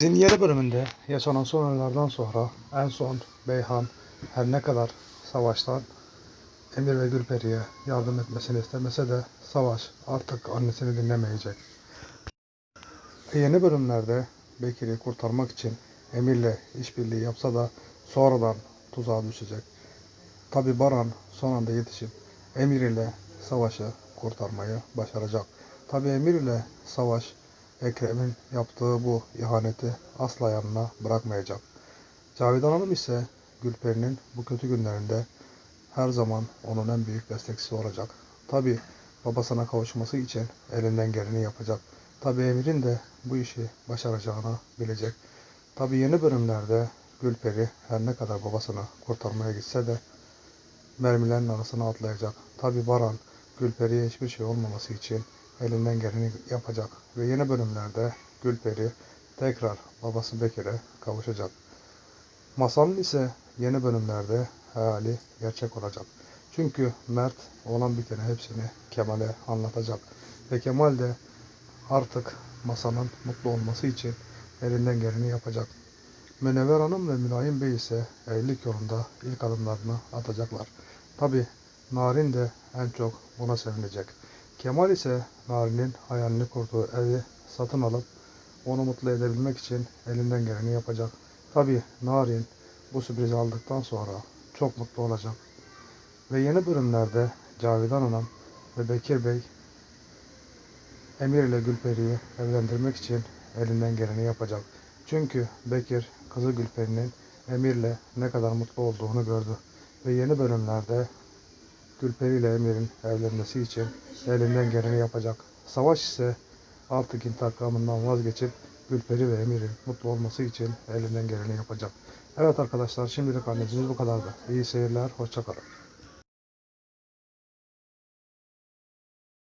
Dizinin yeni bölümünde yaşanan son olaylardan sonra en son Beyhan her ne kadar Savaş'tan Emir ve Gülperi'ye yardım etmesini istemese de Savaş artık annesini dinlemeyecek. Ve yeni bölümlerde Bekir'i kurtarmak için Emir'le işbirliği yapsa da sonradan tuzağa düşecek. Tabi Baran son anda yetişip Emir ile Savaş'ı kurtarmayı başaracak. Tabi Emir ile Savaş Ekrem'in yaptığı bu ihaneti asla yanına bırakmayacak. Cavidan Hanım ise Gülperi'nin bu kötü günlerinde her zaman onun en büyük destekçisi olacak. Tabi babasına kavuşması için elinden geleni yapacak. Tabi Emir'in de bu işi başaracağını bilecek. Tabi yeni bölümlerde Gülperi her ne kadar babasını kurtarmaya gitse de mermilerin arasına atlayacak. Tabi Baran Gülperi'ye hiçbir şey olmaması için elinden geleni yapacak. Ve yeni bölümlerde Gülperi tekrar babası Bekir'e kavuşacak. Masalın ise yeni bölümlerde hayali gerçek olacak. Çünkü Mert olan biteni hepsini Kemal'e anlatacak. Ve Kemal de artık masanın mutlu olması için elinden geleni yapacak. Münevver Hanım ve Mülayim Bey ise evlilik yolunda ilk adımlarını atacaklar. Tabi Narin de en çok buna sevinecek. Kemal ise Narin'in hayalini kurduğu evi satın alıp onu mutlu edebilmek için elinden geleni yapacak. Tabi Narin bu sürprizi aldıktan sonra çok mutlu olacak. Ve yeni bölümlerde Cavidan Hanım ve Bekir Bey Emir ile Gülperi'yi evlendirmek için elinden geleni yapacak. Çünkü Bekir kızı Gülperi'nin Emir'le ne kadar mutlu olduğunu gördü. Ve yeni bölümlerde Gülperi ile Emir'in evlenmesi için elinden geleni yapacak. Savaş ise artık intikamından vazgeçip Gülperi ve Emir'in mutlu olması için elinden geleni yapacak. Evet arkadaşlar şimdilik annecimiz bu kadardı. İyi seyirler, hoşçakalın.